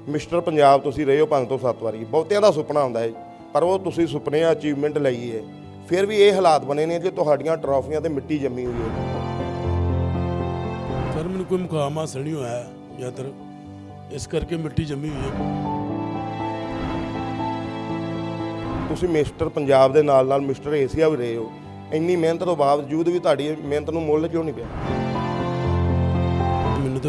Mister Punjab ਤੁਸੀਂ ਰਹੇ ਹੋ ਪੰਜ ਤੋਂ ਸੱਤ ਵਾਰੀ। ਬਹੁਤਿਆਂ ਦਾ ਸੁਪਨਾ ਹੁੰਦਾ ਹੈ ਪਰ ਉਹ ਤੁਸੀਂ ਸੁਪਨੇ ਅਚੀਵਮੈਂਟ ਲਈ ਹੈ ਫਿਰ ਵੀ ਇਹ ਹਾਲਾਤ ਬਣੇ ਨੇ ਕਿ ਤੁਹਾਡੀਆਂ ਟਰਾਫੀਆਂ ਤੇ ਮਿੱਟੀ ਜੰਮੀ ਹੋਈ ਹੈ। ਸਰ ਮੈਨੂੰ ਕੋਈ ਮੁਕਾਮ ਹਾਸਲ ਨਹੀਂ ਹੋਇਆ ਯਾਤਰ ਇਸ ਕਰਕੇ ਮਿੱਟੀ ਜੰਮੀ ਹੋਈ ਹੈ। ਤੁਸੀਂ ਮਿਸਟਰ ਪੰਜਾਬ ਦੇ ਨਾਲ ਨਾਲ ਮਿਸਟਰ ਏਸ਼ੀਆ ਵੀ ਰਹੇ ਹੋ। ਇੰਨੀ ਮਿਹਨਤ ਤੋਂ ਬਾਵਜੂਦ ਵੀ ਤੁਹਾਡੀ ਮਿਹਨਤ ਨੂੰ ਮੁੱਲ ਕਿਉਂ ਨਹੀਂ ਪਿਆ?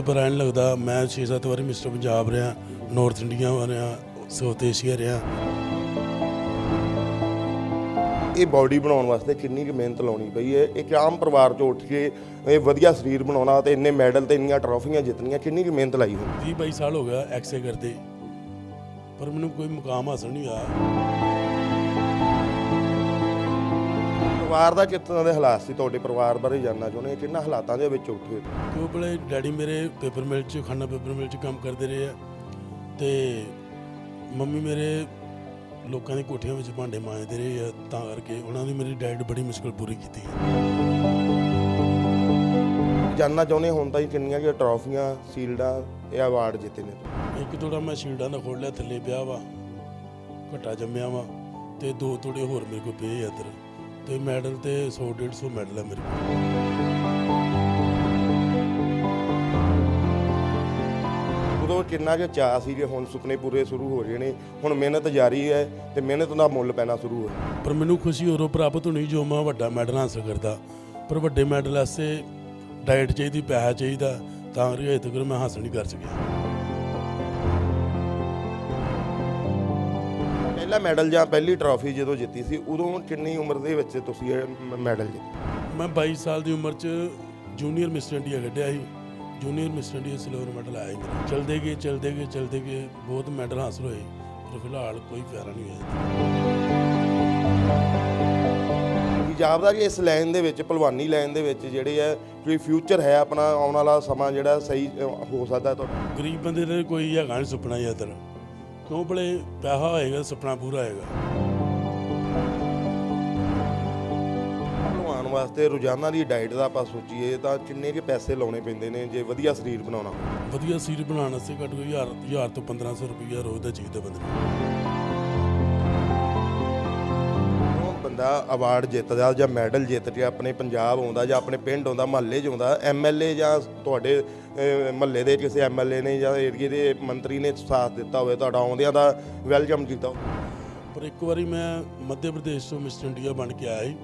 ਤਾਂ ਨਹੀਂ ਲੱਗਦਾ ਮੈਂ 6-7 ਵਾਰੀ ਮਿਸਟਰ ਪੰਜਾਬ ਰਿਹਾ ਨਾਰਥ ਇੰਡੀਆ ਰਿਹਾ ਸਾਊਥ ਏਸ਼ੀਆ ਰਿਹਾ। ਇਹ ਬਾਡੀ ਬਣਾਉਣ ਵਾਸਤੇ ਕਿੰਨੀ ਕੁ ਮਿਹਨਤ ਲਾਉਣੀ ਪਈ ਹੈ? ਇੱਕ ਆਮ ਪਰਿਵਾਰ ਚੋਂ ਉੱਠ ਕੇ ਇਹ ਵਧੀਆ ਸਰੀਰ ਬਣਾਉਣਾ ਤੇ ਇੰਨੇ ਮੈਡਲ ਤੇ ਇੰਨੀਆਂ ਟਰਾਫੀਆਂ ਜਿੱਤਣੀਆਂ ਕਿੰਨੀ ਕੁ ਮਿਹਨਤ ਲਾਈ ਹੋਣੀ 20 22 ਸਾਲ ਹੋ ਗਿਆ ਐਕਸੇ ਕਰਦੇ। ਪਰ ਮੈਨੂੰ ਕੋਈ ਮੁਕਾਮ ਹਾਸਲ ਨਹੀਂ ਹੋਇਆ। ਪਰਿਵਾਰ ਦਾ ਕਿਤਨਾ ਦੇ ਹਾਲਾਤ ਸੀ? ਤੁਹਾਡੇ ਪਰਿਵਾਰ ਬਾਰੇ ਜਾਨਣਾ ਚਾਹੁੰਦੇ ਹਾਂ ਕਿੰਨਾ ਹਾਲਾਤਾਂ ਦੇ ਵਿੱਚ ਉੱਠੇ? ਕਿਉਂ ਬਲੇ ਡੈਡੀ ਮੇਰੇ ਪੇਪਰ ਮਿਲ 'ਚ ਖੰਨਾ ਪੇਪਰ ਮਿਲ 'ਚ ਕੰਮ ਕਰਦੇ ਰਹੇ ਆ ਤੇ ਮੰਮੀ ਮੇਰੇ ਲੋਕਾਂ ਦੀ ਕੋਠੀਆਂ ਵਿੱਚ ਭਾਂਡੇ ਮਾਂਜਦੇ ਰਹੇ ਆ ਤਾਂ ਕਰਕੇ ਉਹਨਾਂ ਦੀ ਮੇਰੀ ਡੈਡ ਬੜੀ ਮੁਸ਼ਕਲ ਪੂਰੀ ਕੀਤੀ ਹੈ ਜਾਨਣਾ ਚਾਹੁੰਦੇ ਹੁਣ ਤਾਈਂ ਕਿੰਨੀਆਂ ਕਿ ਟਰਾਫੀਆਂ ਸੀਲਡਾਂ ਇਹ ਅਵਾਰਡ ਜਿੱਤੇ ਨੇ? ਇੱਕ ਤੋੜਾ ਮੈਂ ਸ਼ੀਲਡਾਂ ਦਾ ਖੋਲ ਲਿਆ ਥੱਲੇ ਪਿਆ ਵਾ ਘਟਾ ਜੰਮਿਆ ਵਾ ਤੇ ਦੋ ਤੋੜੇ ਹੋਰ ਮੇਰੇ ਕੋਲ ਪਏ ਆ ਇੱਧਰ। ਤੇ ਮੈਡਲ ਤੇ 100 150 ਮੈਡਲ ਆ ਮੇਰੇ ਕੋਲ। ਉਦੋਂ ਕਿੰਨਾ ਕਿ ਚਾਹ ਸੀ ਕਿ ਹੁਣ ਸੁਪਨੇ ਪੂਰੇ ਸ਼ੁਰੂ ਹੋ ਰਹੇ ਨੇ ਹੁਣ ਮਿਹਨਤ ਜਾਰੀ ਹੈ ਤੇ ਮਿਹਨਤ ਦਾ ਮੁੱਲ ਪੈਣਾ ਸ਼ੁਰੂ ਹੋਇਆ ਪਰ ਮੈਨੂੰ ਖੁਸ਼ੀ ਉਦੋਂ ਪ੍ਰਾਪਤ ਹੋਣੀ ਜੋ ਮੈਂ ਵੱਡਾ ਮੈਡਲ ਹਾਸਲ ਕਰਦਾ। ਪਰ ਵੱਡੇ ਮੈਡਲ ਵਾਸਤੇ ਡਾਈਟ ਚਾਹੀਦੀ ਪੈਸਾ ਚਾਹੀਦਾ ਤਾਂ ਕਰਕੇ ਤੱਕ ਮੈਂ ਹਾਸਲ ਨਹੀਂ ਕਰ ਸਕਿਆ। ਪਹਿਲਾ ਮੈਡਲ ਜਾਂ ਪਹਿਲੀ ਟਰਾਫੀ ਜਦੋਂ ਜਿੱਤੀ ਸੀ ਉਦੋਂ ਕਿੰਨੀ ਉਮਰ ਦੇ ਵਿੱਚ ਤੁਸੀਂ ਇਹ ਮੈਡਲ ਜਿੱਤੇ? ਮੈਂ 22 ਸਾਲ ਦੀ ਉਮਰ 'ਚ ਜੂਨੀਅਰ ਮਿਸਟਰ ਇੰਡੀਆ ਕੱਢਿਆ ਸੀ। Junior mister India silver medal ਆਇਆ ਸੀ ਚਲਦੇ ਗਏ ਚਲਦੇ ਗਏ ਚਲਦੇ ਗਏ ਬਹੁਤ ਮੈਡਲ ਹਾਸਲ ਹੋਏ। ਪਰ ਫਿਲਹਾਲ ਕੋਈ ਫਾਇਦਾ ਨਹੀਂ ਹੋਇਆ। ਜਾਪਦਾ ਕਿ ਇਸ ਲਾਈਨ ਦੇ ਵਿੱਚ ਭਲਵਾਨੀ ਲਾਈਨ ਦੇ ਵਿੱਚ ਜਿਹੜੇ ਆ ਕੋਈ ਫਿਊਚਰ ਹੈ ਆਪਣਾ ਆਉਣ ਵਾਲਾ ਸਮਾਂ ਜਿਹੜਾ ਸਹੀ ਹੋ ਸਕਦਾ ਤੁਹਾਡਾ? ਗਰੀਬ ਬੰਦੇ ਦਾ ਕੋਈ ਹੈਗਾ ਨਹੀਂ ਸੁਪਨਾ ਯਾਤਰ ਕਿਉਂ ਬਲੇ ਪੈਸਾ ਹੋਏਗਾ ਸੁਪਨਾ ਪੂਰਾ ਹੋਏਗਾ ਭਲਵਾਨ ਵਾਸਤੇ ਰੋਜ਼ਾਨਾ ਦੀ ਡਾਈਟ ਦਾ ਆਪਾਂ ਸੋਚੀਏ ਤਾਂ ਕਿੰਨੇ ਕੇ ਪੈਸੇ ਲਾਉਣੇ ਪੈਂਦੇ ਨੇ ਜੇ ਵਧੀਆ ਸਰੀਰ ਬਣਾਉਣਾ? ਵਧੀਆ ਸੀਰ ਬਣਾਉਣ ਵਾਸਤੇ ਘੱਟ ਕੋਈ ਹਜ਼ਾਰ ਹਜ਼ਾਰ ਤੋਂ 1500 ਰੁਪਈਆ ਰੋਜ਼ ਦਾ ਚਾਹੀਦਾ ਬੰਦੇ ਨੂੰ ਬੰਦਾ ਅਵਾਰਡ ਜਿੱਤਦਾ ਜਾਂ ਮੈਡਲ ਜਿੱਤ ਕੇ ਆਪਣੇ ਪੰਜਾਬ ਆਉਂਦਾ ਜਾਂ ਆਪਣੇ ਪਿੰਡ ਆਉਂਦਾ, ਮਹੱਲੇ 'ਚ ਆਉਂਦਾ ਐਮਐਲਏ ਜਾਂ ਤੁਹਾਡੇ ਮਹੱਲੇ ਦੇ ਕਿਸੇ ਐਮਐਲਏ ਨੇ ਜਾਂ ਏਰੀਏ ਦੇ ਮੰਤਰੀ ਨੇ ਸਾਥ ਦਿੱਤਾ ਹੋਵੇ, ਤੁਹਾਡਾ ਆਉਂਦਿਆਂ ਦਾ ਵੈਲਕਮ ਕੀਤਾ ਪਰ ਇੱਕ ਵਾਰੀ ਮੈਂ ਮੱਧ ਪ੍ਰਦੇਸ਼ ਤੋਂ ਮਿਸਟਰ ਇੰਡੀਆ ਬਣ ਕੇ ਆਇਆ ਸੀ,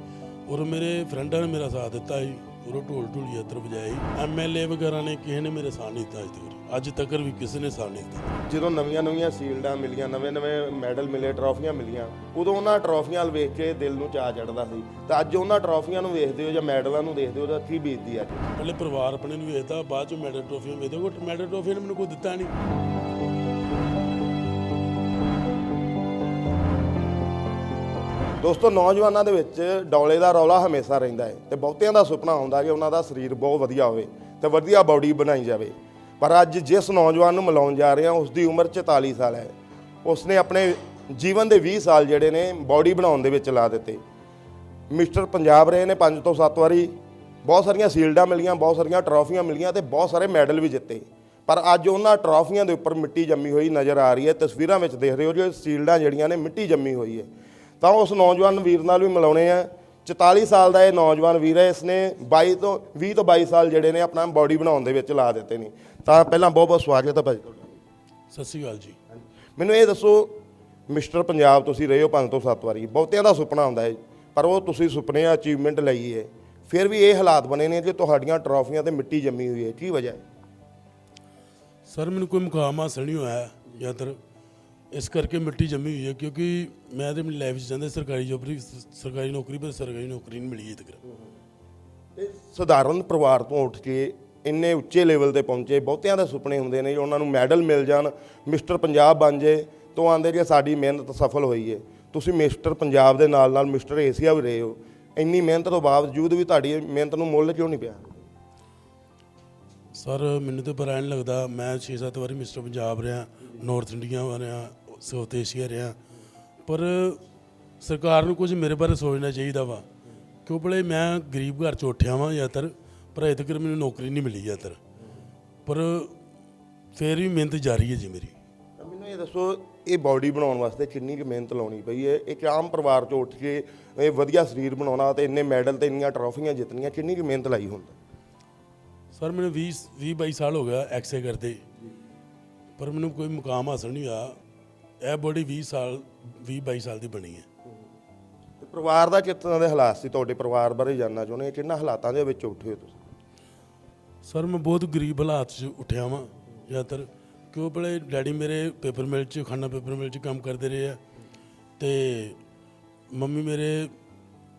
ਔਰ ਮੇਰੇ ਫਰੈਂਡਾਂ ਨੇ ਮੇਰਾ ਸਾਥ ਦਿੱਤਾ ਸੀ, ਔਰ ਉਹ ਢੋਲ ਢੋਲੀ ਇੱਧਰ ਵਜਾਈ ਐਮਐਲਏ ਵਗੈਰਾ ਨੇ ਕਿਸੇ ਨੇ ਮੇਰੇ ਸਾਥ ਨਹੀਂ ਦਿੱਤਾ ਅੱਜ ਤੱਕ ਅੱਜ ਤੱਕ ਵੀ ਕਿਸੇ ਨੇ ਸਾਥ ਨਹੀਂ ਦਿੱਤਾ। ਜਦੋਂ ਨਵੀਆਂ ਨਵੀਆਂ ਸੀਲਡਾਂ ਮਿਲੀਆਂ ਨਵੇਂ ਨਵੇਂ ਮੈਡਲ ਮਿਲੇ ਟਰਾਫੀਆਂ ਮਿਲੀਆਂ ਉਦੋਂ ਉਹਨਾਂ ਟਰਾਫੀਆਂ ਵੇਖ ਕੇ ਦਿਲ ਨੂੰ ਚਾਅ ਚੜਦਾ ਸੀ। ਤਾਂ ਅੱਜ ਉਹਨਾਂ ਟਰਾਫੀਆਂ ਨੂੰ ਵੇਖਦੇ ਹੋ ਜਾਂ ਮੈਡਲਾਂ ਨੂੰ ਦੇਖਦੇ ਹੋ ਤਾਂ ਕੀ ਬੀਤਦੀ ਅੱਜ? ਪਹਿਲੇ ਪਰਿਵਾਰ ਆਪਣੇ ਨੂੰ ਵੇਚਦਾ ਬਾਅਦ ਚ ਮੈਡਲ ਟਰੋਫੀਆਂ ਵੇਚਦਾ ਕੋਈ ਮੈਡਲ ਟਰੋਫੀ ਨੇ ਮੈਨੂੰ ਕੋਈ ਦਿੱਤਾ ਨਹੀਂ। ਦੋਸਤੋ ਨੌਜਵਾਨਾਂ ਦੇ ਵਿੱਚ ਡੌਲੇ ਦਾ ਰੌਲਾ ਹਮੇਸ਼ਾ ਰਹਿੰਦਾ ਹੈ ਤੇ ਬਹੁਤਿਆਂ ਦਾ ਸੁਪਨਾ ਹੁੰਦਾ ਕਿ ਉਹਨਾਂ ਦਾ ਸਰੀਰ ਬਹੁਤ ਵਧੀਆ ਹੋਵੇ ਤੇ ਵਧੀਆ ਬਾਡੀ ਬਣਾਈ ਜਾਵੇ। ਪਰ ਅੱਜ ਜਿਸ ਨੌਜਵਾਨ ਨੂੰ ਮਿਲਾਉਣ ਜਾ ਰਹੇ ਹਾਂ, ਉਸ ਦੀ ਉਮਰ 44 ਸਾਲ ਹੈ। ਉਸਨੇ ਆਪਣੇ ਜੀਵਨ ਦੇ 20 ਸਾਲ ਜਿਹੜੇ ਨੇ, ਬਾਡੀ ਬਣਾਉਣ ਦੇ ਵਿੱਚ ਲਾ ਦਿੱਤੇ। ਮਿਸਟਰ ਪੰਜਾਬ ਰਹੇ ਨੇ 5 ਤੋਂ 7 ਵਾਰੀ। ਬਹੁਤ ਸਾਰੀਆਂ ਸੀਲਡਾਂ ਮਿਲੀਆਂ, ਬਹੁਤ ਸਾਰੀਆਂ ਟਰਾਫੀਆਂ ਮਿਲੀਆਂ ਤੇ ਬਹੁਤ ਸਾਰੇ ਮੈਡਲ ਵੀ ਜਿੱਤੇ। ਪਰ ਅੱਜ ਉਹਨਾਂ ਟਰਾਫੀਆਂ ਦੇ ਉੱਪਰ ਮਿੱਟੀ ਜੰਮੀ ਹੋਈ ਨਜ਼ਰ ਆ ਰਹੀ ਹੈ। ਤਸਵੀਰਾਂ ਵਿੱਚ ਦੇਖ ਰਹੇ ਹੋ ਜੋ, ਸੀਲਡਾਂ ਜਿਹੜੀਆਂ ਨੇ, ਮਿੱਟੀ ਜੰਮੀ ਹੋਈ ਹੈ। ਤਾਂ ਉਸ ਨੌਜਵਾਨ ਵੀਰ ਨਾਲ ਵੀ ਮਿਲਾਉਣੇ ਆ। 44 ਸਾਲ ਦਾ ਇਹ ਨੌਜਵਾਨ ਵੀਰ ਹੈ ਇਸਨੇ 22 ਤੋਂ 20 ਤੋਂ 22 ਸਾਲ ਜਿਹੜੇ ਨੇ ਆਪਣਾ ਬਾਡੀ ਬਣਾਉਣ ਦੇ ਵਿੱਚ ਲਾ ਦਿੱਤੇ ਨੇ। ਤਾਂ ਪਹਿਲਾਂ ਬਹੁਤ ਬਹੁਤ ਸਵਾਗਤ ਹੈ ਭਾਜੀ ਤੁਹਾਡਾ। ਸਤਿ ਸ਼੍ਰੀ ਅਕਾਲ ਜੀ। ਮੈਨੂੰ ਇਹ ਦੱਸੋ ਮਿਸਟਰ ਪੰਜਾਬ ਤੁਸੀਂ ਰਹੇ ਹੋ ਪੰਜ ਤੋਂ ਸੱਤ ਵਾਰੀ ਬਹੁਤਿਆਂ ਦਾ ਸੁਪਨਾ ਹੁੰਦਾ ਹੈ ਪਰ ਉਹ ਤੁਸੀਂ ਸੁਪਨੇ ਅਚੀਵਮੈਂਟ ਲਈ ਹੈ। ਫਿਰ ਵੀ ਇਹ ਹਾਲਾਤ ਬਣੇ ਨੇ ਕਿ ਤੁਹਾਡੀਆਂ ਟਰਾਫੀਆਂ ਤੇ ਮਿੱਟੀ ਜੰਮੀ ਹੋਈ ਹੈ ਕੀ ਵਜ੍ਹਾ ਹੈ? ਸਰ ਮੈਨੂੰ ਕੋਈ ਮੁਕਾਮ ਹਾਸਲ ਨਹੀਂ ਹੋਇਆ ਯਾਤਰ ਇਸ ਕਰਕੇ ਮਿੱਟੀ ਜੰਮੀ ਹੋਈ ਹੈ ਕਿਉਂਕਿ ਮੈਂ ਤੇ ਆਪਣੀ ਲਾਈਫ 'ਚ ਚਾਹੁੰਦਾ ਸਰਕਾਰੀ ਜੋਬ ਸਰਕਾਰੀ ਨੌਕਰੀ ਪਰ ਸਰਕਾਰੀ ਨੌਕਰੀ ਨਹੀਂ ਮਿਲੀ ਅਜੇ ਤੱਕ। ਤੇ ਸਧਾਰਨ ਪਰਿਵਾਰ ਤੋਂ ਉੱਠ ਕੇ ਇੰਨੇ ਉੱਚੇ ਲੈਵਲ ਤੇ ਪਹੁੰਚੇ ਬਹੁਤਿਆਂ ਦੇ ਸੁਪਨੇ ਹੁੰਦੇ ਨੇ ਉਹਨਾਂ ਨੂੰ ਮੈਡਲ ਮਿਲ ਜਾਣ ਮਿਸਟਰ ਪੰਜਾਬ ਬਣ ਜੇ ਤੋਂ ਆਂਦੇ ਕਿ ਸਾਡੀ ਮਿਹਨਤ ਸਫਲ ਹੋਈ ਹੈ ਤੁਸੀਂ ਮਿਸਟਰ ਪੰਜਾਬ ਦੇ ਨਾਲ ਨਾਲ ਮਿਸਟਰ ਏਸ਼ੀਆ ਵੀ ਰਹੇ ਹੋ। ਇੰਨੀ ਮਿਹਨਤ ਤੋਂ ਬਾਵਜੂਦ ਵੀ ਤੁਹਾਡੀ ਮਿਹਨਤ ਨੂੰ ਮੁੱਲ ਕਿਉਂ ਨਹੀਂ ਪਿਆ? ਸਰ ਮੈਨੂੰ ਤਾਂ ਨਹੀਂ ਲੱਗਦਾ ਮੈਂ 6-7 ਵਾਰੀ ਮਿਸਟਰ ਪੰਜਾਬ ਰਿਹਾ ਨਾਰਥ ਇੰਡੀਆ ਰਿਹਾ ਸਾਊਥ ਏਸ਼ੀਆ ਰਿਹਾ। ਪਰ ਸਰਕਾਰ ਨੂੰ ਕੁਝ ਮੇਰੇ ਬਾਰੇ ਸੋਚਣਾ ਚਾਹੀਦਾ ਵਾ। ਕਿਉਂ ਭਲੇ ਮੈਂ ਗਰੀਬ ਘਰ ਚ ਉੱਠਿਆ ਵਾਂ ਯਾਤਰ ਪਰ ਅਜੇ ਤੱਕ ਮੈਨੂੰ ਨੌਕਰੀ ਨਹੀਂ ਮਿਲੀ ਯਾਤਰ ਪਰ ਫੇਰ ਵੀ ਮਿਹਨਤ ਜਾਰੀ ਹੈ ਜੀ ਮੇਰੀ। ਮੈਨੂੰ ਇਹ ਦੱਸੋ ਇਹ ਬਾਡੀ ਬਣਾਉਣ ਵਾਸਤੇ ਕਿੰਨੀ ਕੁ ਮਿਹਨਤ ਲਾਉਣੀ ਪਈ ਹੈ? ਇੱਕ ਆਮ ਪਰਿਵਾਰ ਚੋਂ ਉੱਠ ਕੇ ਇਹ ਵਧੀਆ ਸਰੀਰ ਬਣਾਉਣਾ ਤੇ ਇੰਨੇ ਮੈਡਲ ਤੇ ਇੰਨੀਆਂ ਟਰਾਫੀਆਂ ਜਿੱਤਣੀਆਂ ਕਿੰਨੀ ਕੁ ਮਿਹਨਤ ਲਾਈ ਹੁੰਦਾ? ਸਰ ਮੈਨੂੰ 20 20 22 ਸਾਲ ਹੋ ਗਿਆ ਐਕਸੇ ਕਰਦੇ। ਪਰ ਮੈਨੂੰ ਕੋਈ ਮੁਕਾਮ ਹਾਸਲ ਨਹੀਂ ਹੋਇਆ। ਇਹ ਬੋਡੀ 20 ਸਾਲ 20 22 ਸਾਲ ਦੀ ਬਣੀ ਹੈ। ਤੇ ਪਰਿਵਾਰ ਦਾ ਤਰ੍ਹਾਂ ਦੇ ਹਾਲਾਤ ਸੀ ਤੁਹਾਡੇ ਪਰਿਵਾਰ ਬਾਰੇ ਜਾਨਣਾ ਚਾਹੁੰਦੇ ਹਾਂ ਕਿੰਨਾ ਹਾਲਾਤਾਂ ਦੇ ਵਿੱਚ ਉੱਠੇ ਹੋ ਤੁਸੀਂ? ਸਰ ਮੈਂ ਬਹੁਤ ਗਰੀਬ ਹਾਲਾਤ 'ਚ ਉੱਠਿਆ ਵਾਂ ਜ਼ਿਆਦਾਤਰ। ਕਿਉਂ ਬੜੇ ਡੈਡੀ ਮੇਰੇ ਪੇਪਰ ਮਿਲ 'ਚ ਖੰਨਾ ਪੇਪਰ ਮਿਲ 'ਚ ਕੰਮ ਕਰਦੇ ਰਹੇ ਆ। ਤੇ ਮੰਮੀ ਮੇਰੇ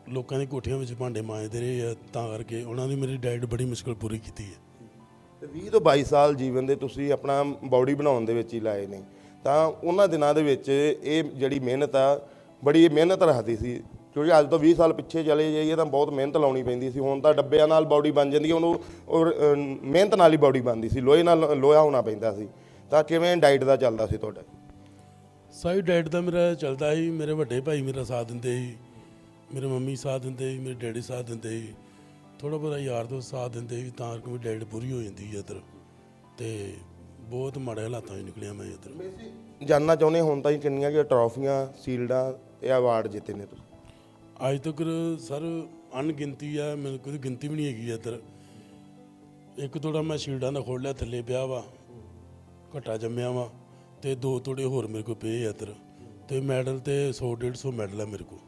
ਲੋਕਾਂ ਦੀ ਕੋਠੀਆਂ ਵਿੱਚ ਭਾਂਡੇ ਮਾਂਜਦੇ ਰਹੇ ਆ ਤਾਂ ਕਰਕੇ ਉਹਨਾਂ ਦੀ ਮੇਰੀ ਡਾਈਟ ਬੜੀ ਮੁਸ਼ਕਲ ਪੂਰੀ ਕੀਤੀ ਹੈ। ਤੇ 20 ਤੋਂ 22 ਸਾਲ ਜੀਵਨ ਦੇ ਤੁਸੀਂ ਆਪਣਾ ਬਾਡੀ ਬਣਾਉਣ ਦੇ ਵਿੱਚ ਹੀ ਲਾਏ ਨੇ। ਤਾਂ ਉਹਨਾਂ ਦਿਨਾਂ ਦੇ ਵਿੱਚ ਇਹ ਜਿਹੜੀ ਮਿਹਨਤ ਆ, ਬੜੀ ਮਿਹਨਤ ਰੱਖਦੀ ਸੀ। ਕਿਉਂਕਿ ਅੱਜ ਤੋਂ 20 ਸਾਲ ਪਿੱਛੇ ਚਲੇ ਜਾਈਏ ਤਾਂ ਬਹੁਤ ਮਿਹਨਤ ਲਾਉਣੀ ਪੈਂਦੀ ਸੀ। ਹੁਣ ਤਾਂ ਡੱਬਿਆਂ ਨਾਲ ਬਾਡੀ ਬਣ ਜਾਂਦੀ ਹੈ ਉਹਨੂੰ ਔਰ ਮਿਹਨਤ ਨਾਲ ਹੀ ਬਾਡੀ ਬਣਦੀ ਸੀ। ਲੋਹੇ ਨਾਲ, ਲੋਹਾ ਹੋਣਾ ਪੈਂਦਾ ਸੀ। ਤਾਂ ਕਿਵੇਂ ਡਾਈਟ ਦਾ ਚੱਲਦਾ ਸੀ ਤੁਹਾਡਾ? ਸਾਈ ਡਾਈਟ ਦਾ ਮੇਰਾ ਚੱਲਦਾ ਸੀ। ਮੇਰੇ ਵੱਡੇ ਭਾਈ ਮੇਰਾ ਸਾਥ ਦਿੰਦੇ ਸੀ। ਮੇਰੇ ਮੰਮੀ ਸਾਥ ਦਿੰਦੇ ਸੀ। ਮੇਰੇ ਡੈਡੀ ਸਾਥ ਦਿੰਦੇ ਸੀ। ਥੋੜਾ ਬਹੁਤਾ ਯਾਰ ਦੋਸਤ ਸਾਥ ਦਿੰਦੇ ਸੀ। ਤਾਂ ਕਰਕੇ ਮੇਰੀ ਡਾਈਟ ਪੂਰੀ ਹੋ ਜਾਂਦੀ ਹੈ ਇੱਧਰ। ਤੇ ਬਹੁਤ ਮਾੜੇ ਹਾਲਾਤਾਂ 'ਚ ਨਿਕਲਿਆ ਮੈਂ ਇੱਧਰ। ਜਾਨਣਾ ਚਾਹੁੰਦੇ ਹੁਣ ਤਾਈਂ ਕਿੰਨੀਆਂ ਕਿ ਟਰਾਫੀਆਂ ਸੀਲਡਾਂ ਤੇ ਅਵਾਰਡ ਜਿੱਤੇ ਨੇ ਤੁਸੀਂ? ਅੱਜ ਤੱਕ ਸਰ ਅਣਗਿਣਤੀ ਆ ਮੈਨੂੰ ਕੋਈ ਗਿਣਤੀ ਵੀ ਨਹੀਂ ਹੈਗੀ ਇੱਧਰ। ਇੱਕ ਤੋੜਾ ਮੈਂ ਸ਼ੀਲਡਾਂ ਦਾ ਖੋਲ ਲਿਆ ਥੱਲੇ ਪਿਆ ਵਾ ਘਟਾ ਜੰਮਿਆ ਵਾ ਤੇ ਦੋ ਤੋੜੇ ਹੋਰ ਮੇਰੇ ਕੋਲ ਪਏ ਆ ਇੱਧਰ। ਤੇ ਮੈਡਲ ਤੇ 100 150 ਮੈਡਲ ਆ ਮੇਰੇ ਕੋਲ।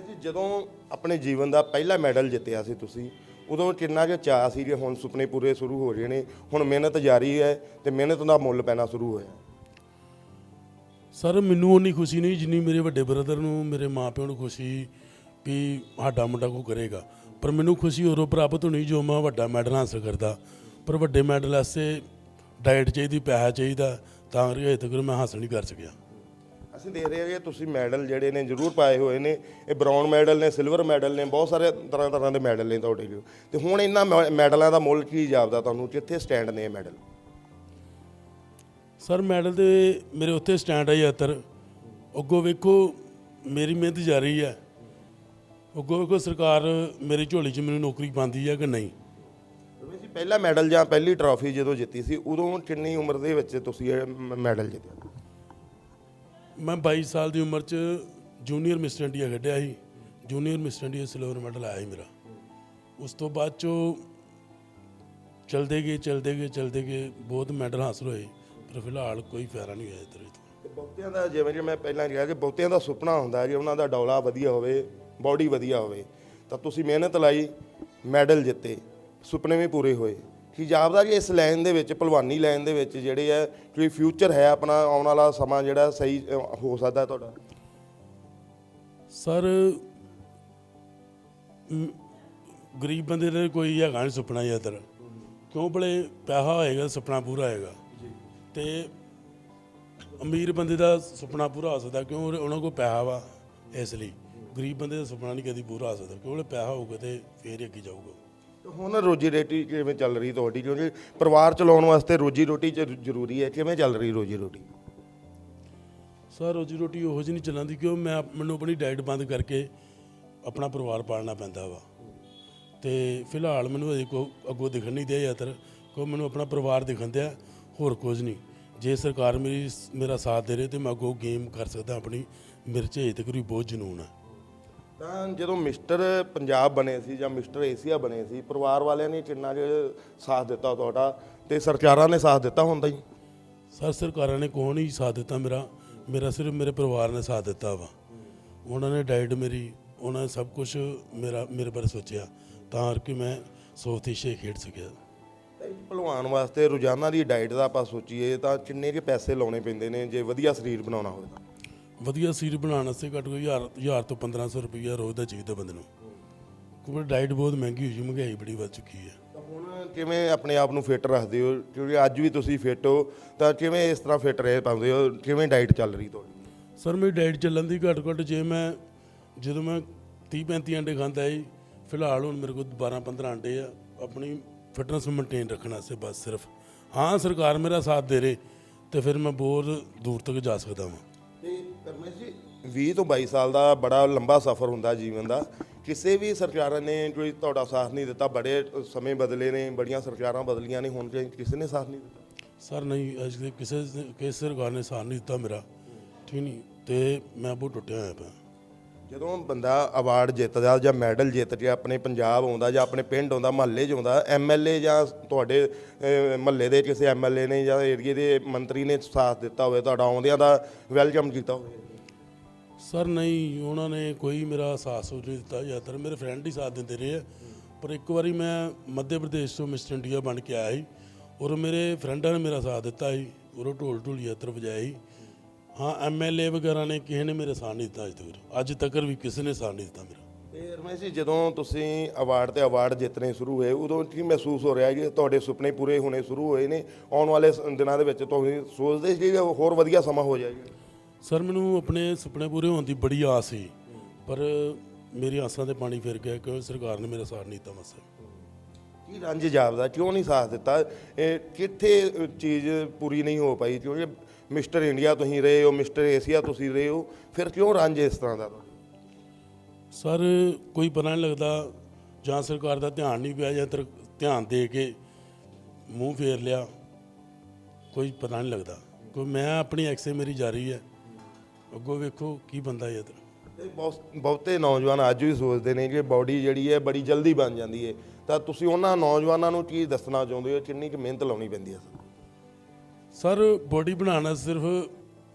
ਜੀ ਜਦੋਂ ਆਪਣੇ ਜੀਵਨ ਦਾ ਪਹਿਲਾ ਮੈਡਲ ਜਿੱਤਿਆ ਸੀ ਤੁਸੀਂ ਉਦੋਂ ਕਿੰਨਾ ਕੁ ਚਾਅ ਸੀ ਕਿ ਹੁਣ ਸੁਪਨੇ ਪੂਰੇ ਸ਼ੁਰੂ ਹੋ ਰਹੇ ਨੇ ਹੁਣ ਮਿਹਨਤ ਜਾਰੀ ਹੈ ਤੇ ਮਿਹਨਤ ਦਾ ਮੁੱਲ ਪੈਣਾ ਸ਼ੁਰੂ ਹੋਇਆ। ਸਰ, ਮੈਨੂੰ ਉਨੀ ਖੁਸ਼ੀ ਨਹੀਂ ਜਿੰਨੀ ਮੇਰੇ ਵੱਡੇ ਬ੍ਰਦਰ ਨੂੰ, ਮੇਰੇ ਮਾਪਿਆਂ ਨੂੰ ਖੁਸ਼ੀ ਵੀ ਸਾਡਾ ਮੁੰਡਾ ਕੋ ਕਰੇਗਾ। ਪਰ ਮੈਨੂੰ ਖੁਸ਼ੀ ਉਦੋਂ ਪ੍ਰਾਪਤ ਹੋਣੀ ਜੋ ਮੈਂ ਵੱਡਾ ਮੈਡਲ ਹਾਸਲ ਕਰਦਾ। ਪਰ ਵੱਡੇ ਮੈਡਲ ਵਾਸਤੇ ਡਾਈਟ ਚਾਹੀਦੀ, ਪੈਸਾ ਚਾਹੀਦਾ, ਤਾਂ ਕਰਕੇ ਹਜੇ ਤੱਕ ਮੈਂ ਹਾਸਲ ਨਹੀਂ ਕਰ ਸਕਿਆ। ਅਸੀਂ ਦੇਖ ਰਹੇ ਹਾਂ ਕਿ ਤੁਸੀਂ ਮੈਡਲ ਜਿਹੜੇ ਨੇ ਜ਼ਰੂਰ ਪਾਏ ਹੋਏ ਨੇ। ਇਹ ਬ੍ਰਾਊਨ ਮੈਡਲ ਨੇ ਸਿਲਵਰ ਮੈਡਲ ਨੇ ਬਹੁਤ ਸਾਰੇ ਤਰ੍ਹਾਂ ਤਰ੍ਹਾਂ ਦੇ ਮੈਡਲ ਨੇ ਤੁਹਾਡੇ ਕੋਲ। ਤੇ ਹੁਣ ਇਹਨਾਂ ਮੈ- ਮੈਡਲਾਂ ਦਾ ਮੁੱਲ ਕੀ ਜਾਪਦਾ ਤੁਹਾਨੂੰ? ਕਿੱਥੇ ਸਟੈਂਡ ਨੇ ਇਹ ਮੈਡਲ? ਸਰ ਮੈਡਲ ਤੇ ਮੇਰੇ ਉੱਤੇ ਸਟੈਂਡ ਹੈ ਯਾਤਰ। ਅੱਗੋਂ ਵੇਖੋ ਮੇਰੀ ਮਿਹਨਤ ਜਾਰੀ ਹੈ ਅੱਗੋਂ ਵੇਖੋ ਸਰਕਾਰ ਮੇਰੀ ਝੋਲੀ 'ਚ ਮੈਨੂੰ ਨੌਕਰੀ ਪਾਉਂਦੀ ਹੈ ਕਿ ਨਹੀਂ? ਪਹਿਲਾ ਮੈਡਲ ਜਾਂ ਪਹਿਲੀ ਟਰਾਫੀ ਜਦੋਂ ਜਿੱਤੀ ਸੀ ਉਦੋਂ ਕਿੰਨੀ ਉਮਰ ਦੇ ਵਿੱਚ ਤੁਸੀਂ ਇਹ ਮ- ਮੈਡਲ ਜਿੱਤਿਆ? ਮੈਂ 22 ਸਾਲ ਦੀ ਉਮਰ 'ਚ ਜੂਨੀਅਰ ਮਿਸਟਰ ਇੰਡੀਆ ਖੇਡਿਆ ਸੀ। Junior mister India silver medal ਆਇਆ ਸੀ ਮੇਰਾ। ਉਸ ਤੋਂ ਬਾਅਦ 'ਚੋਂ ਚਲਦੇ ਗਏ ਚਲਦੇ ਗਏ ਚਲਦੇ ਗਏ, ਬਹੁਤ ਮੈਡਲ ਹਾਸਲ ਹੋਏ। ਪਰ ਫਿਲਹਾਲ ਕੋਈ ਫਾਇਦਾ ਨਹੀਂ ਹੋਇਆ ਇੱਧਰ ਤੇ। ਬਹੁਤਿਆਂ ਦਾ ਜਿਵੇਂ ਜਿਵੇਂ ਮੈਂ ਪਹਿਲਾਂ ਕਿਹਾ ਕਿ ਬਹੁਤਿਆਂ ਦਾ ਸੁਪਨਾ ਹੁੰਦਾ ਕਿ ਉਹਨਾਂ ਦਾ ਡੌਲਾ ਵਧੀਆ ਹੋਵੇ, ਬਾਡੀ ਵਧੀਆ ਹੋਵੇ, ਤਾਂ ਤੁਸੀਂ ਮਿਹਨਤ ਲਾਈ ਮੈਡਲ ਜਿੱਤੇ, ਸੁਪਨੇ ਵੀ ਪੂਰੇ ਹੋਏ। ਕੀ ਜਾਪਦਾ ਕਿ ਇਸ ਲਾਈਨ ਦੇ ਵਿੱਚ ਭਲਵਾਨੀ ਲਾਈਨ ਦੇ ਵਿੱਚ ਜਿਹੜੇ ਆ ਕੋਈ ਫਿਊਚਰ ਹੈ ਆਪਣਾ ਆਉਣ ਵਾਲਾ ਸਮਾਂ ਜਿਹੜਾ ਸਹੀ ਹੋ ਸਕਦਾ ਤੁਹਾਡਾ? ਸਰ ਗਰੀਬ ਬੰਦੇ ਦਾ ਕੋਈ ਹੈਗਾ ਨਹੀਂ ਸੁਪਨਾ ਯਾਤਰ ਕਿਉਂ ਬਲੇ ਪੈਸਾ ਹੋਏਗਾ ਸੁਪਨਾ ਪੂਰਾ ਹੋਏਗਾ। ਤੇ ਅਮੀਰ ਬੰਦੇ ਦਾ ਸੁਪਨਾ ਪੂਰਾ ਹੋ ਸਕਦਾ ਕਿਉਂ ਉਹਨਾਂ ਕੋਲ ਪੈਸਾ ਵਾ ਇਸ ਲਈ। ਗਰੀਬ ਬੰਦੇ ਦਾ ਸੁਪਨਾ ਨਹੀਂ ਕਦੀ ਪੂਰਾ ਹੋ ਸਕਦਾ ਕਿਉਂ ਉਹਲੇ ਪੈਸਾ ਹੋਊਗਾ ਤੇ ਫੇਰ ਅੱਗੇ ਜਾਊਗਾ। ਹੁਣ ਰੋਜੀ ਰੋਟੀ ਕਿਵੇਂ ਚੱਲ ਰਹੀ ਤੁਹਾਡੀ? ਕਿਉਂਕਿ ਪਰਿਵਾਰ ਚਲਾਉਣ ਵਾਸਤੇ ਰੋਜੀ ਰੋਟੀ ਜ- ਜ਼ਰੂਰੀ ਹੈ। ਕਿਵੇਂ ਚੱਲ ਰਹੀ ਰੋਜੀ ਰੋਟੀ? ਸਰ, ਰੋਜੀ ਰੋਟੀ ਉਹੋ ਜਿਹੀ ਨਹੀਂ ਚੱਲਦੀ ਕਿਉਂ? ਮੈਂ ਆਪ- ਮੈਨੂੰ ਆਪਣੀ ਡਾਈਟ ਬੰਦ ਕਰਕੇ ਆਪਣਾ ਪਰਿਵਾਰ ਪਾਲਣਾ ਪੈਂਦਾ ਵਾ। ਤੇ ਫਿਲਹਾਲ ਮੈਨੂੰ ਅਜੇ ਕੋ ਅੱਗੋਂ ਦਿਖਣ ਨਹੀਂ ਦਿਆ ਯਾਤਰ। ਕੋ ਮੈਨੂੰ ਆਪਣਾ ਪਰਿਵਾਰ ਦਿਖਣ ਦਿਆ, ਹੋਰ ਕੁਝ ਨਹੀਂ। ਜੇ ਸਰਕਾਰ ਮੇਰੀ ਮੇਰਾ ਸਾਥ ਦੇ ਰਹੀ ਤੇ ਮੈਂ ਅੱਗੋਂ ਗੇਮ ਕਰ ਸਕਦਾ ਆਪਣੀ ਮੇਰੇ 'ਚ ਅਜੇ ਤੱਕ ਵੀ ਬਹੁਤ ਜਨੂਨ ਹੈ ਤਾਂ ਜਦੋਂ ਮਿਸਟਰ ਪੰਜਾਬ ਬਣੇ ਸੀ ਜਾਂ ਮਿਸਟਰ ਏਸ਼ੀਆ ਬਣੇ ਸੀ ਪਰਿਵਾਰ ਵਾਲਿਆਂ ਨੇ ਕਿੰਨਾ ਕੁ ਸਾਥ ਦਿੱਤਾ ਤੁਹਾਡਾ ਤੇ ਸਰਕਾਰਾਂ ਨੇ ਸਾਥ ਦਿੱਤਾ ਹੁੰਦਾ ਜੀ? ਸਰ ਸਰਕਾਰਾਂ ਨੇ ਕੋਈ ਨਹੀਂ ਸਾਥ ਦਿੱਤਾ ਮੇਰਾ? ਮੇਰਾ ਸਿਰਫ ਮੇਰੇ ਪਰਿਵਾਰ ਨੇ ਸਾਥ ਦਿੱਤਾ ਵਾ। ਉਹਨਾਂ ਨੇ ਡਾਈਟ ਮੇਰੀ ਉਹਨਾਂ ਨੇ ਸਭ ਕੁਝ ਮੇਰਾ ਮੇਰੇ ਬਾਰੇ ਸੋਚਿਆ ਤਾਂ ਕਰਕੇ ਮੈਂ ਸੋਥੀਸ਼ੇ ਖੇਡ ਸਕਿਆ। ਭਲਵਾਨ ਵਾਸਤੇ ਰੋਜ਼ਾਨਾ ਦੀ ਡਾਈਟ ਦਾ ਆਪਾਂ ਸੋਚੀਏ ਤਾਂ ਕਿੰਨੇ ਕੁ ਪੈਸੇ ਲਾਉਣੇ ਪੈਂਦੇ ਨੇ ਜੇ ਵਧੀਆ ਸਰੀਰ ਬਣਾਉਣਾ ਹੋਵੇ ਤਾਂ? ਵਧੀਆ ਸੀਰ ਬਣਾਉਣ ਵਾਸਤੇ ਘੱਟ ਕੋਈ ਹਜ਼ਾਰ ਹਜ਼ਾਰ ਤੋਂ 1500 ਰੁਪਈਆ ਰੋਜ਼ ਦਾ ਚਾਹੀਦਾ ਬੰਦੇ ਨੂੰ। ਕਿਉਂਕਿ ਡਾਈਟ ਬਹੁਤ ਮਹਿੰਗੀ ਹੋਈ ਜੀ ਮਹਿੰਗਾਈ ਬੜੀ ਵੱਧ ਚੁੱਕੀ ਹੈ। ਤਾਂ ਹੁਣ ਕਿਵੇਂ ਆਪਣੇ ਆਪ ਨੂੰ ਫਿੱਟ ਰੱਖਦੇ ਹੋ? ਕਿਉਂਕਿ ਅੱਜ ਵੀ ਤੁਸੀਂ ਫਿੱਟ ਹੋ ਤਾਂ ਕਿਵੇਂ ਇਸ ਤਰ੍ਹਾਂ ਫਿੱਟ ਰਹਿ ਪਾਉਂਦੇ ਹੋ? ਕਿਵੇਂ ਡਾਈਟ ਚੱਲ ਰਹੀ ਤੁਹਾਡੀ? ਸਰ ਮੇਰੀ ਡਾਈਟ ਚੱਲਣ ਦੀ ਘੱਟ ਘੱਟ ਜੇ ਮੈਂ ਜਦੋਂ ਮੈਂ 30 35 ਅੰਡੇ ਖਾਂਦਾ ਸੀ ਫਿਲਹਾਲ ਹੁਣ ਮੇਰੇ ਕੋਲ 12 15 ਅੰਡੇ ਆ ਆਪਣੀ ਫਿਟਨੈਸ ਨੂੰ ਮੇਨਟੇਨ ਰੱਖਣ ਵਾਸਤੇ ਬਸ ਸਿਰਫ। ਹਾਂ ਸਰਕਾਰ ਮੇਰਾ ਸਾਥ ਦੇ ਰੇ ਤੇ ਫਿਰ ਮੈਂ ਬਹੁਤ ਦੂਰ ਤੱਕ ਜਾ ਸਕਦਾ ਹਾਂ ਤੇ ਜੀ 20 ਤੋਂ 22 ਸਾਲ ਦਾ ਬੜਾ ਲੰਬਾ ਸਫ਼ਰ ਹੁੰਦਾ ਜੀਵਨ ਦਾ। ਕਿਸੇ ਵੀ ਸਰਕਾਰਾਂ ਨੇ ਕੋਈ ਤੁਹਾਡਾ ਸਾਥ ਨਹੀਂ ਦਿੱਤਾ, ਬੜੇ ਸਮੇਂ ਬਦਲੇ ਨੇ, ਬੜੀਆਂ ਸਰਕਾਰਾਂ ਬਦਲੀਆਂ ਨੇ, ਹੁਣ ਕਿਸੇ ਨੇ ਸਾਥ ਨਹੀਂ ਦਿੱਤਾ? ਸਰ, ਨਹੀਂ, ਅੱਜ ਤੱਕ ਕਿਸੇ ਕਿਸੇ ਸਰਕਾਰ ਨੇ ਸਾਥ ਨਹੀਂ ਦਿੱਤਾ ਮੇਰਾ। ਠੀਕ ਨਹੀਂ, ਤੇ ਮੈਂ ਬਹੁਤ ਟੁੱਟਿਆ ਹੋਇਆ ਪਿਆ। ਜਦੋਂ ਬੰਦਾ ਅਵਾਰਡ ਜਿੱਤਦਾ ਜਾਂ ਮੈਡਲ ਜਿੱਤ ਕੇ ਆਪਣੇ ਪੰਜਾਬ ਆਉਂਦਾ ਜਾਂ ਆਪਣੇ ਪਿੰਡ ਆਉਂਦਾ, ਮਹੱਲੇ 'ਚ ਆਉਂਦਾ ਐਮਐਲਏ ਜਾਂ ਤੁਹਾਡੇ ਮਹੱਲੇ ਦੇ ਕਿਸੇ ਐਮਐਲਏ ਨੇ ਜਾਂ ਏਰੀਏ ਦੇ ਮੰਤਰੀ ਨੇ ਸਾਥ ਦਿੱਤਾ ਹੋਵੇ, ਤੁਹਾਡਾ ਆਉਂਦਿਆਂ ਦਾ ਵੈਲਕਮ ਕੀਤਾ ਹੋਵੇ? ਸਰ, ਨਹੀਂ, ਉਹਨਾਂ ਨੇ ਕੋਈ ਮੇਰਾ ਸਾਥ ਸੂਝ ਨਹੀਂ ਦਿੱਤਾ, ਜ਼ਿਆਦਾਤਰ ਮੇਰੇ ਫਰੈਂਡ ਹੀ ਸਾਥ ਦਿੰਦੇ ਰਹੇ ਆ। ਪਰ ਇੱਕ ਵਾਰੀ ਮੈਂ ਮੱਧ ਪ੍ਰਦੇਸ਼ ਤੋਂ ਮਿਸਟਰ ਇੰਡੀਆ ਬਣ ਕੇ ਆਇਆ ਸੀ ਔਰ ਮੇਰੇ ਫਰੈਂਡਾਂ ਨੇ ਮੇਰਾ ਸਾਥ ਦਿੱਤਾ ਸੀ, ਔਰ ਢੋਲ ਢੋਲ ਯਾਤਰ ਵਜਾਇਆ ਸੀ। ਹਾਂ ਐਮਐਲਏ ਵਗੈਰਾ ਨੇ ਕਿਸੇ ਨੇ ਮੇਰੇ ਸਾਥ ਨਹੀਂ ਦਿੱਤਾ ਅੱਜ ਤੱਕ। ਅੱਜ ਤੱਕ ਵੀ ਕਿਸੇ ਨੇ ਸਾਥ ਨਹੀਂ ਦਿੱਤਾ ਮੇਰਾ। ਤੇ ਰਮੇਸ਼ ਜੀ ਜਦੋਂ ਤੁਸੀਂ ਅਵਾਰਡ ਤੇ ਅਵਾਰਡ ਜਿੱਤਣੇ ਸ਼ੁਰੂ ਹੋਏ ਉਦੋਂ ਕੀ ਮਹਿਸੂਸ ਹੋ ਰਿਹਾ ਜੀ ਤੁਹਾਡੇ ਸੁਪਨੇ ਪੂਰੇ ਹੋਣੇ ਸ਼ੁਰੂ ਹੋਏ ਨੇ? ਆਉਣ ਵਾਲੇ ਦਿਨਾਂ ਦੇ ਵਿੱਚ ਤੁਸੀਂ ਸੋਚਦੇ ਸੀ ਕਿ ਹੋਰ ਵਧੀਆ ਸਮਾਂ ਹੋ ਜਾਏਗਾ? ਸਰ ਮੈਨੂੰ ਆਪਣੇ ਸੁਪਨੇ ਪੂਰੇ ਹੋਣ ਦੀ ਬੜੀ ਆਸ ਸੀ ਪਰ ਮੇਰੀ ਆਸਾਂ ਤੇ ਪਾਣੀ ਫਿਰ ਗਿਆ ਕਿਉਂਕਿ ਸਰਕਾਰ ਨੇ ਮੇਰਾ ਸਾਥ ਨਹੀਂ ਦਿੱਤਾ ਮਸਾ ਕੀ ਰੰਜ ਜਾਪਦਾ? ਕਿਉਂ ਨਹੀਂ ਸਾਥ ਦਿੱਤਾ? ਇਹ ਕਿੱਥੇ ਚੀਜ਼ ਪੂਰੀ ਨਹੀਂ ਹੋ ਪਾਈ? ਕਿਉਂਕਿ ਮਿਸਟਰ ਇੰਡੀਆ ਤੁਸੀਂ ਰਹੇ ਹੋ ਮਿਸਟਰ ਏਸ਼ੀਆ ਤੁਸੀਂ ਰਹੇ ਹੋ ਫਿਰ ਕਿਉਂ ਰੰਜ ਇਸ ਤਰ੍ਹਾਂ ਦਾ? ਸਰ ਕੋਈ ਪਤਾ ਨਹੀਂ ਲੱਗਦਾ ਜਾਂ ਸਰਕਾਰ ਦਾ ਧਿਆਨ ਨਹੀਂ ਪਿਆ ਜਾਂ ਧਿਆਨ ਦੇ ਕੇ ਮੂੰਹ ਫੇਰ ਲਿਆ ਕੋਈ ਪਤਾ ਨਹੀਂ ਲੱਗਦਾ। ਕੋਈ ਮੈਂ ਆਪਣੀ ਐਕਸੇ ਮੇਰੀ ਜਾਰੀ ਹੈ। ਅੱਗੋਂ ਵੇਖੋ ਕੀ ਬੰਦਾ ਇਹ ਬਹੁਤੇ ਨੌਜਵਾਨ ਅੱਜ ਵੀ ਸੋਚਦੇ ਨੇ ਕਿ ਬਾਡੀ ਜਿਹੜੀ ਹੈ ਬੜੀ ਜਲਦੀ ਬਣ ਜਾਂਦੀ ਹੈ। ਤਾਂ ਤੁਸੀਂ ਉਹਨਾਂ ਨੌਜਵਾਨਾਂ ਨੂੰ ਕੀ ਦੱਸਣਾ ਚਾਹੁੰਦੇ ਹੋ? ਕਿੰਨੀ ਕੁ ਮਿਹਨਤ ਲਾਉਣੀ ਪੈਂਦੀ ਹੈ ਸਰ, ਬੋਡੀ ਬਣਾਉਣਾ ਸਿਰਫ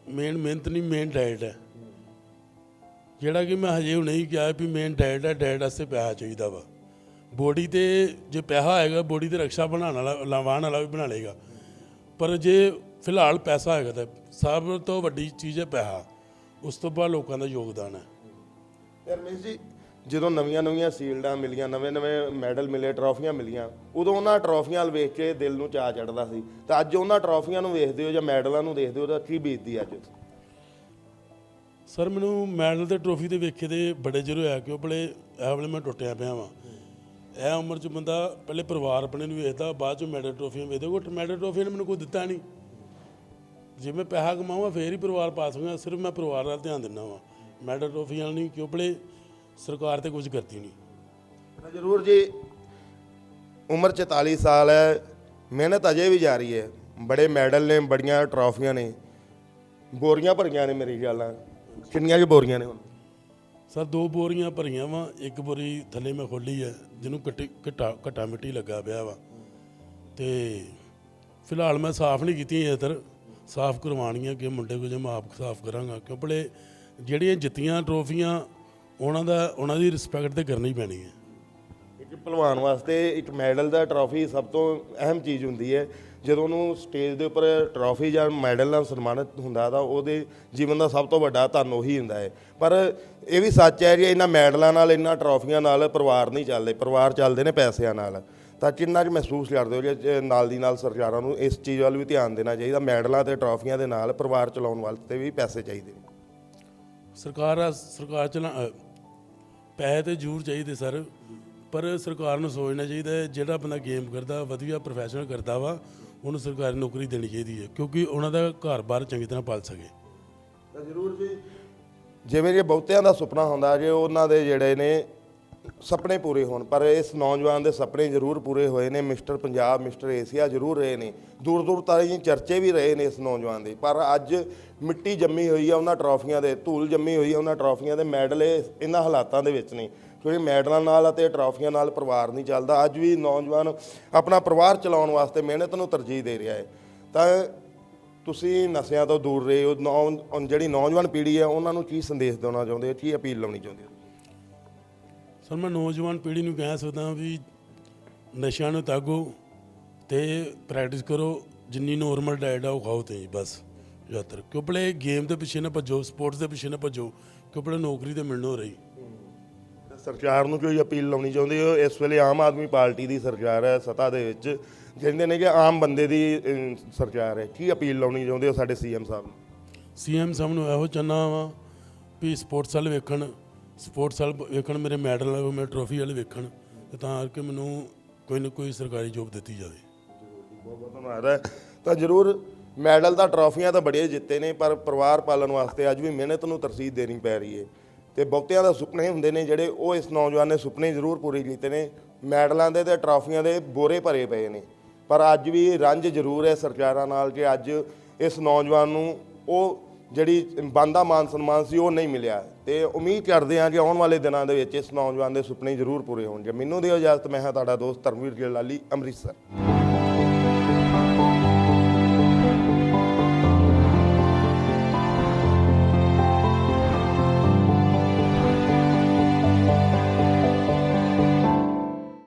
ਮੇਨ ਮਿਹਨਤ ਨਹੀਂ ਮੇਨ ਡਾਈਟ ਹੈ। ਜਿਹੜਾ ਕਿ ਮੈਂ ਹਜੇ ਹੁਣੇ ਹੀ ਕਿਹਾ ਵੀ ਮੇਨ ਡਾਈਟ ਹੈ ਡਾਈਟ ਵਾਸਤੇ ਪੈਸਾ ਚਾਹੀਦਾ ਵਾ। ਬੋਡੀ ਤੇ ਜੇ ਪੈਸਾ ਹੈਗਾ ਬੋਡੀ ਤੇ ਰਕਸ਼ਾ ਬਣਾਉਣ ਵਾਲਾ ਲਾਵਾਨ ਵਾਲਾ ਵੀ ਬਣਾ ਲੇਗਾ ਪਰ ਜੇ ਫਿਲਹਾਲ ਪੈਸਾ ਹੈਗਾ ਤਾਂ ਸਭ ਤੋਂ ਵੱਡੀ ਚੀਜ਼ ਹੈ ਪੈਸਾ। ਉਸ ਤੋਂ ਬਾਅਦ ਲੋਕਾਂ ਦਾ ਯੋਗਦਾਨ ਹੈ। ਰਮੇਸ਼ ਜੀ ਜਦੋਂ ਨਵੀਆਂ ਨਵੀਆਂ ਸੀਲਡਾਂ ਮਿਲੀਆਂ, ਨਵੇਂ ਨਵੇਂ ਮੈਡਲ ਮਿਲੇ, ਟਰੋਫੀਆਂ ਮਿਲੀਆਂ, ਉਦੋਂ ਉਹਨਾਂ ਟਰੋਫੀਆਂ ਵੱਲ ਵੇਖ ਕੇ ਦਿਲ ਨੂੰ ਚਾਅ ਚੜਦਾ ਸੀ। ਤਾਂ ਅੱਜ ਉਹਨਾਂ ਟਰੋਫੀਆਂ ਨੂੰ ਵੇਖਦੇ ਹੋ ਜਾਂ ਮੈਡਲਾਂ ਨੂੰ ਦੇਖਦੇ ਹੋ ਤਾਂ ਕੀ ਬੀਤਦੀ ਅੱਜ? ਸਰ, ਮੈਨੂੰ ਮੈਡਲ ਤੇ ਟਰੋਫੀ ਦੇ ਵੇਖੇ ਦੇ ਬੜੇ ਜ਼ਰੂਰ ਹੋਇਆ ਕਿ ਉਹ ਬਲੇ ਇਹ ਵੇਲੇ ਮੈਂ ਟੁੱਟਿਆ ਪਿਆ ਵਾਂ। ਇਹ ਉਮਰ 'ਚ ਬੰਦਾ ਪਹਿਲੇ ਪਰਿਵਾਰ ਆਪਣੇ ਨੂੰ ਵੇਖਦਾ, ਬਾਅਦ 'ਚ ਮੈਡਲ ਟਰੋਫੀਆਂ ਵੇਖਦਾ ਕੋਈ ਮੈਡਲ ਟਰੋਫੀ ਨੇ ਮੈਨੂੰ ਕੋਈ ਦਿੱਤਾ ਨਹੀਂ ਜੇ ਮੈਂ ਪੈਸਾ ਕਮਾਵਾਂ, ਫੇਰ ਹੀ ਪਰਿਵਾਰ ਪਾਸ ਹੋਗਾ ਸਿਰਫ ਮੈਂ ਪਰਿਵਾਰ ਨਾਲ ਧਿਆਨ ਦਿੰਦਾ ਵਾਂ। ਮੈਡਲ ਟਰੋਫੀਆਂ ਨਹੀਂ ਕਿਉਂ ਬਲੇ ਸਰਕਾਰ ਤੇ ਕੁਝ ਕਰਦੀ ਨਹੀਂ। ਜ਼ਰੂਰ ਜੀ ਉਮਰ 44 ਸਾਲ ਹੈ ਮਿਹਨਤ ਅਜੇ ਵੀ ਜਾਰੀ ਹੈ। ਬੜੇ ਮੈਡਲ ਨੇ ਬੜੀਆਂ ਟਰਾਫੀਆਂ ਨੇ ਬੋਰੀਆਂ ਭਰੀਆਂ ਨੇ ਮੇਰੀ ਨਾਲ। ਕਿੰਨੀਆਂ ਕੁ ਬੋਰੀਆਂ ਨੇ ਹੁਣ? ਸਰ ਦੋ ਬੋਰੀਆਂ ਭਰੀਆਂ ਵਾ ਇੱਕ ਬੋਰੀ ਥੱਲੇ ਮੈਂ ਖੋਲੀ ਹੈ ਜਿਹਨੂੰ ਕੱਟੀ ਘਟਾ ਘਟਾ ਮਿੱਟੀ ਲੱਗਾ ਪਿਆ ਵਾ। ਤੇ ਫਿਲਹਾਲ ਮੈਂ ਸਾਫ਼ ਨਹੀਂ ਕੀਤੀਆਂ ਇਧਰ ਸਾਫ਼ ਕਰਵਾਉਣੀਆਂ ਕਿ ਮੁੰਡੇ ਕੋ ਜੇ ਮੈਂ ਆਪ ਸਾਫ਼ ਕਰਾਂਗਾ ਕਿਉਂ ਭਲੇ ਜਿਹੜੀਆਂ ਜਿੱਤੀਆਂ ਟਰੋਫੀਆਂ ਉਹਨਾਂ ਦਾ ਉਹਨਾਂ ਦੀ ਰਿਸਪੈਕਟ ਤੇ ਕਰਨੀ ਪੈਣੀ ਹੈ। ਇੱਕ ਪਹਿਲਵਾਨ ਵਾਸਤੇ ਇੱਕ ਮੈਡਲ ਦਾ ਟਰਾਫੀ ਸਭ ਤੋਂ ਅਹਿਮ ਚੀਜ਼ ਹੁੰਦੀ ਹੈ। ਜਦੋਂ ਉਹਨੂੰ ਸਟੇਜ ਦੇ ਉੱਪਰ ਟਰਾਫੀ ਜਾਂ ਮੈਡਲ ਨਾਲ ਸਨਮਾਨਿਤ ਹੁੰਦਾ ਤਾਂ ਉਹਦੇ ਜੀਵਨ ਦਾ ਸਭ ਤੋਂ ਵੱਡਾ ਧਨ ਉਹੀ ਹੁੰਦਾ ਹੈ। ਪਰ ਇਹ ਵੀ ਸੱਚ ਹੈ ਕਿ ਇਹਨਾਂ ਮੈਡਲਾਂ ਨਾਲ ਇਹਨਾਂ ਟਰਾਫੀਆਂ ਨਾਲ ਪਰਿਵਾਰ ਨਹੀਂ ਚੱਲਦੇ ਪਰਿਵਾਰ ਚੱਲਦੇ ਨੇ ਪੈਸਿਆਂ ਨਾਲ। ਤਾਂ ਕਿੰਨਾ ਕੁ ਮਹਿਸੂਸ ਕਰਦੇ ਹੋ ਕਿ ਨਾਲ ਦੀ ਨਾਲ ਸਰਕਾਰਾਂ ਨੂੰ ਇਸ ਚੀਜ਼ ਵੱਲ ਵੀ ਧਿਆਨ ਦੇਣਾ ਚਾਹੀਦਾ ਮੈਡਲਾਂ ਤੇ ਟਰਾਫੀਆਂ ਦੇ ਨਾਲ ਪਰਿਵਾਰ ਚਲਾਉਣ ਵਾਸਤੇ ਵੀ ਪੈਸੇ ਚਾਹੀਦੇ ਨੇ? ਸਰਕਾਰ ਸਰਕਾਰ ਚਲਾ ਪੈਸੇ ਤੇ ਜ਼ਰੂਰ ਚਾਹੀਦੇ ਸਰ, ਪਰ ਸਰਕਾਰ ਨੂੰ ਸੋਚਣਾ ਚਾਹੀਦਾ ਹੈ, ਜਿਹੜਾ ਬੰਦਾ ਗੇਮ ਕਰਦਾ, ਵਧੀਆ ਪ੍ਰੋਫੈਸ਼ਨਲ ਕਰਦਾ ਵਾ, ਉਹਨੂੰ ਸਰਕਾਰੀ ਨੌਕਰੀ ਦੇਣੀ ਚਾਹੀਦੀ ਹੈ, ਕਿਉਂਕਿ ਉਹਨਾਂ ਦਾ ਘਰ-ਬਾਰ ਚੰਗੀ ਤਰ੍ਹਾਂ ਪਾਲ ਸਕੇ। ਤਾਂ ਜ਼ਰੂਰ ਜੀ। ਜਿਵੇਂ ਜੇ ਬਹੁਤਿਆਂ ਦਾ ਸੁਪਨਾ ਹੁੰਦਾ, ਜੇ ਉਹਨਾਂ ਦੇ ਜਿਹੜੇ ਨੇ ਸੁਪਨੇ ਪੂਰੇ ਹੋਣ, ਪਰ ਇਸ ਨੌਜਵਾਨ ਦੇ ਸੁਪਨੇ ਜ਼ਰੂਰ ਪੂਰੇ ਹੋਏ ਨੇ। ਮਿਸਟਰ ਪੰਜਾਬ, ਮਿਸਟਰ ਏਸ਼ੀਆ ਜ਼ਰੂਰ ਰਹੇ ਨੇ। ਦੂਰ ਦੂਰ ਤਾਈਂ ਚਰਚੇ ਵੀ ਰਹੇ ਨੇ ਇਸ ਨੌਜਵਾਨ ਦੇ। ਪਰ ਅੱਜ ਮਿੱਟੀ ਜੰਮੀ ਹੋਈ ਆ ਉਹਨਾਂ ਟਰਾਫੀਆਂ ਦੇ, ਧੂਲ ਜੰਮੀ ਹੋਈ ਆ ਉਹਨਾਂ ਟਰਾਫੀਆਂ ਦੇ। ਮੈਡਲ ਇਹ, ਇਹਨਾਂ ਹਾਲਾਤਾਂ ਦੇ ਵਿੱਚ ਨੇ। ਕਿਉਂਕਿ ਮੈਡਲਾਂ ਨਾਲ ਅਤੇ ਟਰਾਫੀਆਂ ਨਾਲ ਪਰਿਵਾਰ ਨਹੀਂ ਚੱਲਦਾ। ਅੱਜ ਵੀ ਨੌਜਵਾਨ ਆਪਣਾ ਪਰਿਵਾਰ ਚਲਾਉਣ ਵਾਸਤੇ ਮਿਹਨਤ ਨੂੰ ਤਰਜੀਹ ਦੇ ਰਿਹਾ ਹੈ। ਤਾਂ ਤੁਸੀਂ ਨਸ਼ਿਆਂ ਤੋਂ ਦੂਰ ਰਹੇ ਹੋ। ਨੌ, ਜਿਹੜੀ ਨੌਜਵਾਨ ਪੀੜ੍ਹੀ ਹੈ, ਉਹਨਾਂ ਨੂੰ ਕੀ ਸੰਦੇਸ਼ ਦੇਣਾ ਚਾਹੁੰਦੇ ਹੋ? ਕੀ ਅਪੀਲ ਲਾਉਣੀ ਚਾਹੁੰਦੇ ਹੋ? ਸਰ ਮੈਂ ਨੌਜਵਾਨ ਪੀੜ੍ਹੀ ਨੂੰ ਕਹਿ ਸਕਦਾ ਵੀ ਨਸ਼ਿਆਂ ਨੂੰ ਤਾਗੋ ਤੇ ਪ੍ਰੈਕਟਿਸ ਕਰੋ ਜਿੰਨੀ ਨੋਰਮਲ ਡਾਈਟ ਆ ਉਹ ਖਾਓ ਤੇ ਬਸ ਜ਼ਿਆਦਾਤਰ। ਕਿਉਂ ਭਲੇ ਗੇਮ ਦੇ ਪਿੱਛੇ ਨਾ ਭੱਜੋ ਸਪੋਰਟਸ ਦੇ ਪਿੱਛੇ ਨਾ ਭੱਜੋ ਕਿਉਂ ਭਲੇ ਨੌਕਰੀ ਤੇ ਮਿਲਣੋਂ ਰਹੀ। ਸਰਕਾਰ ਨੂੰ ਕੋਈ ਅਪੀਲ ਲਾਉਣੀ ਚਾਹੁੰਦੇ ਹੋ? ਇਸ ਵੇਲੇ ਆਮ ਆਦਮੀ ਪਾਰਟੀ ਦੀ ਸਰਕਾਰ ਹੈ ਸੱਤਾ ਦੇ ਵਿੱਚ ਕਹਿੰਦੇ ਨੇ ਕਿ ਆਮ ਬੰਦੇ ਦੀ ਅਮ, ਸਰਕਾਰ ਹੈ। ਕੀ ਅਪੀਲ ਲਾਉਣੀ ਚਾਹੁੰਦੇ ਹੋ ਸਾਡੇ ਸੀਐਮ ਸਾਹਿਬ ਨੂੰ? ਸੀਐਮ ਸਾਹਿਬ ਨੂੰ ਇਹੋ ਚਾਹੁੰਦਾ ਵਾਂ ਵੀ ਸਪੋਰਟਸ ਵਾਲ ਵੇਖਣ। ਸਪੋਰਟਸ ਵਾਲ ਵੇਖਣ, ਮੇਰੇ ਮੈਡਲ ਮੇਰੇ ਟਰੋਫੀ ਵਾਲੇ ਵੇਖਣ, ਤੇ ਤਾਂ ਕਰਕੇ ਮੈਨੂੰ ਕੋਈ ਨਾ ਕੋਈ ਸਰਕਾਰੀ ਜੋਬ ਦਿੱਤੀ ਜਾਵੇ। ਬਹੁਤ ਬਹੁਤ ਧੰਨਵਾਦ ਹੈ। ਤਾਂ ਜ਼ਰੂਰ ਮੈਡਲ ਤਾਂ ਟਰਾਫੀਆਂ ਤਾਂ ਬੜੀਆਂ ਜਿੱਤੇ ਨੇ, ਪਰ ਪਰਿਵਾਰ ਪਾਲਣ ਵਾਸਤੇ ਅੱਜ ਵੀ ਮਿਹਨਤ ਨੂੰ ਤਰਜੀਹ ਦੇਣੀ ਪੈ ਰਹੀ ਹੈ। ਤੇ ਬਹੁਤਿਆਂ ਦਾ ਸੁਪਨੇ ਹੁੰਦੇ ਨੇ ਜਿਹੜੇ ਉਹ ਇਸ ਨੌਜਵਾਨ ਨੇ ਸੁਪਨੇ ਜ਼ਰੂਰ ਪੂਰੇ ਕੀਤੇ ਨੇ। ਮੈਡਲਾਂ ਦੇ ਤੇ ਟਰਾਫੀਆਂ ਦੇ ਬੋਰੇ ਭਰੇ ਪਏ ਨੇ। ਪਰ ਅੱਜ ਵੀ ਰੰਜ ਜ਼ਰੂਰ ਹੈ ਸਰਕਾਰਾਂ ਨਾਲ ਕਿ ਅੱਜ ਇਸ ਨੌਜਵਾਨ ਨੂੰ ਉਹ ਜਿਹੜੀ ਬੰਦਾ ਮਾਨ ਸਨਮਾਨ ਸੀ, ਉਹ ਨਹੀਂ ਮਿਲਿਆ। ਤੇ ਉਮੀਦ ਕਰਦੇ ਹਾਂ ਕਿ ਆਉਣ ਵਾਲੇ ਦਿਨਾਂ ਦੇ ਵਿੱਚ ਇਸ ਨੌਜਵਾਨ ਦੇ ਸੁਪਨੇ ਜ਼ਰੂਰ ਪੂਰੇ ਹੋਣਗੇ। ਮੈਨੂੰ ਦਿਓ ਇਜਾਜ਼ਤ, ਮੈਂ ਹਾਂ ਤੁਹਾਡਾ ਦੋਸਤ ਧਰਮਵੀਰ ਗਿੱਲ ਲਾਲੀ ਅੰਮ੍ਰਿਤਸਰ।